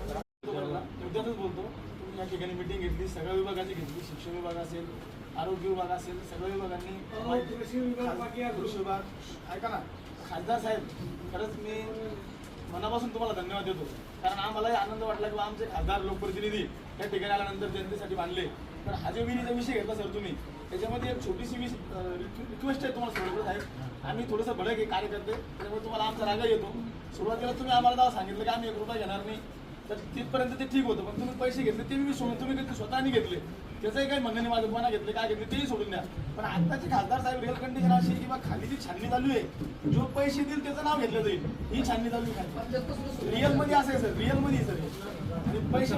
मुद्द्यातच बोलतो. तुम्ही या ठिकाणी मिटिंग घेतली सगळ्या विभागाची घेतली. शिक्षण विभाग असेल आरोग्य विभाग असेल सगळ्या विभागांनी कृषी विभाग ऐका ना खासदार साहेब खरंच मी मनापासून तुम्हाला धन्यवाद देतो. कारण आम्हालाही आनंद वाटला किंवा आमचे खासदार लोकप्रतिनिधी या ठिकाणी आल्यानंतर जनतेसाठी बांधले तर हा जे विहिरीचा विषय घेतला सर तुम्ही त्याच्यामध्ये एक छोटीशी मी रिक्वेस्ट आहे तुम्हाला सोडलं साहेब. आम्ही थोडंसं भडक आहे कार्यकर्ते. त्याच्यामुळे तुम्हाला आमचा रागा येतो. सुरुवातीला तुम्ही आम्हाला सांगितलं की आम्ही एक रुपया घेणार नाही. तर तिथपर्यंत ते ठीक होतं. पण तुम्ही पैसे घेतले ते मी सोडून तुम्ही ते स्वतःनी घेतले. त्याचंही काही म्हणणं नाही माझं मना घेतले काय घेतले तेही सोडून द्या. पण आत्ताचे खासदार साहेब रिअल कंडिशन अशी आहे की बा खाली जी छाननी चालू आहे जो पैसे देईल त्याचं नाव घेतलं जाईल. ही छाननी चालू आहे. खाली रिअलमध्ये असं आहे सर रिअलमध्ये सर पैसे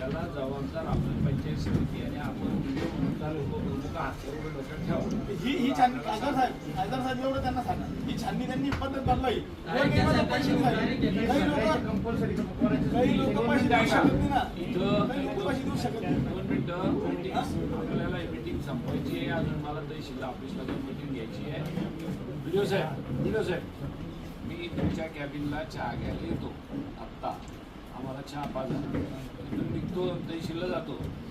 जबाबदार आपण पंचायत समिती आणि आपण व्हिडिओ म्हणून लोक बोलतो का हातावर डोक्यात ठेवा ही ही छाननी खासदार साहेब खासदार साहेब एवढं त्यांना सांगा ही छाननी त्यांनी पद्धत बदलावी पैसे काही लोक काही लोक पैसे देऊ शकत नाही ना. काही लोक पैसे देऊ शकत नाही. आपल्याला मीटिंग संपवायची आहे. अजून मला तहसील ऑफिसला जाऊन मीटिंग घ्यायची आहे. व्हिडिओ साहेब व्हिडिओ साहेब. मी तुमच्या कॅबिनला चहा घ्यायला येतो. आत्ता. आम्हाला चहा पाजा. तिथून निघतो तहसीलला जातो. दोन काय